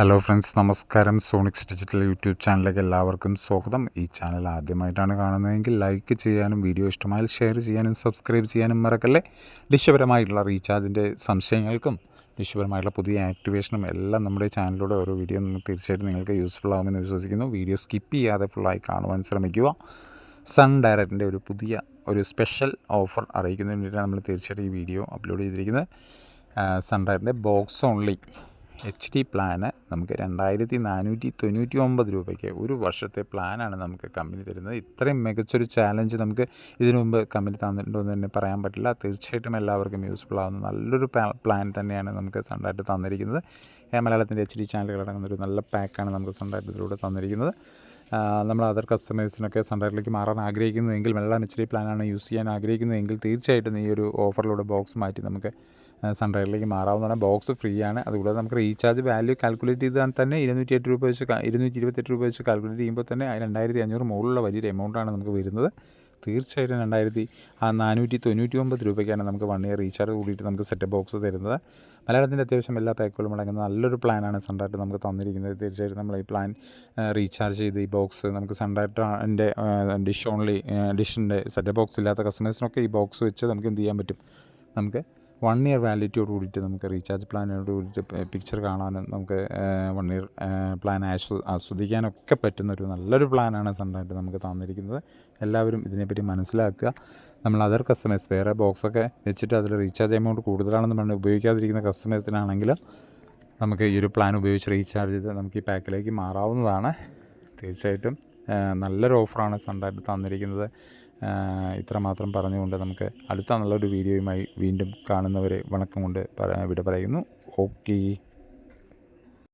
Hello friends നമസ്കാരം. സോണിക്സ് digital YouTube ചാനലിലേക്ക് എല്ലാവർക്കും സ്വാഗതം. ഈ ചാനൽ ആദ്യമായിട്ടാണ് കാണുന്നതെങ്കിൽ ലൈക്ക് ചെയ്യാനും വീഡിയോ ഇഷ്ടമായാൽ ഷെയർ ചെയ്യാനും സബ്സ്ക്രൈബ് ചെയ്യാനും മറക്കല്ലേ? ഡിഷപരമായിട്ടുള്ള റീചാർജിന്റെ സംശയങ്ങൾക്കും ഡിഷപരമായിട്ടുള്ള പുതിയ ആക്ടിവേഷനും എല്ലാം നമ്മുടെ ചാനലിലൂടെ ഓരോ വീഡിയോ തീർച്ചയായിട്ടും നിങ്ങൾക്ക് യൂസ്ഫുൾ ആകുമെന്ന് വിശ്വസിക്കുന്നു. വീഡിയോ സ്കിപ്പ് ചെയ്യാതെ ഫുള്ളായി കാണുവാൻ ശ്രമിക്കുക. സൺ ഡയറക്റ്റിന്റെ ഒരു പുതിയ ഒരു സ്പെഷ്യൽ ഓഫർ അറിയിക്കുന്നതിന് വേണ്ടിയിട്ടാണ് നമ്മൾ തീർച്ചയായിട്ടും ഈ വീഡിയോ അപ്ലോഡ് ചെയ്തിരിക്കുന്നത്. Sun ഡയറക്റ്റിന്റെ box only H D plan നമുക്ക് രണ്ടായിരത്തി നാനൂറ്റി തൊണ്ണൂറ്റി ഒമ്പത് രൂപയ്ക്ക് ഒരു വർഷത്തെ പ്ലാനാണ് നമുക്ക് കമ്പനി തരുന്നത്. ഇത്രയും മികച്ചൊരു ചാലഞ്ച് നമുക്ക് ഇതിനു മുമ്പ് കമ്പനി തന്നിട്ടുണ്ടോ എന്ന് തന്നെ പറയാൻ പറ്റില്ല. തീർച്ചയായിട്ടും എല്ലാവർക്കും യൂസ്ഫുൾ ആവുന്ന നല്ലൊരു പ്ലാൻ തന്നെയാണ് നമുക്ക് സ്വന്തമായിട്ട് തന്നിരിക്കുന്നത്. മലയാളത്തിന്റെ എച്ച് ഡി ചാനലുകൾ അടങ്ങുന്ന ഒരു നല്ല പാക്കാണ് നമുക്ക് സ്വന്തമായിട്ട് ഇതിലൂടെ തന്നിരിക്കുന്നത്. നമ്മൾ അതർ കസ്റ്റമേഴ്സിനൊക്കെ സൺഡായിട്ടിലേക്ക് മാറാൻ ആഗ്രഹിക്കുന്നുവെങ്കിൽ മലയാളം എച്ച് ഡി പ്ലാനാണ് യൂസ് ചെയ്യാൻ ആഗ്രഹിക്കുന്നതെങ്കിൽ തീർച്ചയായിട്ടും ഈ ഒരു ഓഫറിലൂടെ ബോക്സ് മാറ്റി നമുക്ക് സൺഡ്രൈഡിലേക്ക് മാറാവുന്നതാണ് ബോക്സ് ഫ്രീ ആണ് അതുകൂടാതെ നമുക്ക് റീചാർജ് വാല്യൂ കാൽക്കുലേറ്റ് ചെയ്താൽ തന്നെ ഇരുന്നൂറ്റി എട്ട് രൂപ വെച്ച് ഇരുന്നൂറ്റി ഇരുപത്തെട്ട് രൂപ വെച്ച് കാൽക്കുലേറ്റ് ചെയ്യുമ്പോൾ തന്നെ രണ്ടായിരത്തി അഞ്ഞൂറ് മുകളിലുള്ള വലിയൊരു എമൗണ്ടാണ് നമുക്ക് വരുന്നത്. തീർച്ചയായിട്ടും രണ്ടായിരത്തി ആ നാനൂറ്റി തൊണ്ണൂറ്റി ഒമ്പത് രൂപയ്ക്കാണ് നമുക്ക് വൺ ഇയർ റീചാർജ് കൂടിയിട്ട് നമുക്ക് സെറ്റ് ബോക്സ് തരുന്നത്. മലയാളത്തിന്റെ അത്യാവശ്യം എല്ലാ പാക്കുകളും അടങ്ങുന്ന നല്ലൊരു പ്ലാനാണ് സൺഡാർട്ട് നമുക്ക് തന്നിരിക്കുന്നത്. തീർച്ചയായിട്ടും നമ്മൾ ഈ പ്ലാൻ റീചാർജ് ചെയ്ത് ഈ ബോക്സ് നമുക്ക് സൺഡാർട്ടിന്റെ ഡിഷ് ഓൺലി ഡിഷിന്റെ സെറ്റ് ബോക്സ് ഇല്ലാത്ത കസ്റ്റമേഴ്സിനൊക്കെ ഈ ബോക്സ് വെച്ച് നമുക്ക് എന്ത് ചെയ്യാൻ പറ്റും? നമുക്ക് വൺ ഇയർ വാലിഡിറ്റിയോട് കൂടിയിട്ട് നമുക്ക് റീചാർജ് പ്ലാനോട് കൂടിയിട്ട് പിക്ചർ കാണാനും നമുക്ക് വൺ ഇയർ പ്ലാൻ ആസ്വ ആസ്വദിക്കാനൊക്കെ പറ്റുന്ന ഒരു നല്ലൊരു പ്ലാനാണ് സൺഡായിട്ട് നമുക്ക് തന്നിരിക്കുന്നത്. എല്ലാവരും ഇതിനെപ്പറ്റി മനസ്സിലാക്കുക. നമ്മൾ അതർ കസ്റ്റമേഴ്സ് വേറെ ബോക്സൊക്കെ വെച്ചിട്ട് അതിൽ റീചാർജ് എമൗണ്ട് കൂടുതലാണെന്ന് പറഞ്ഞ് ഉപയോഗിക്കാതിരിക്കുന്ന കസ്റ്റമേഴ്സിനാണെങ്കിൽ നമുക്ക് ഈ ഒരു പ്ലാൻ ഉപയോഗിച്ച് റീചാർജ് ചെയ്ത് നമുക്ക് ഈ പാക്കിലേക്ക് മാറാവുന്നതാണ്. തീർച്ചയായിട്ടും നല്ലൊരു ഓഫറാണ് സൺഡായിട്ട് തന്നിരിക്കുന്നത്. ഇത്രമാത്രം പറഞ്ഞുകൊണ്ട് നമുക്ക് അടുത്ത നല്ലൊരു വീഡിയോയുമായി വീണ്ടും കാണുന്നവരെ വണക്കം കൊണ്ട് വിട പറയുന്നു. ഓക്കേ.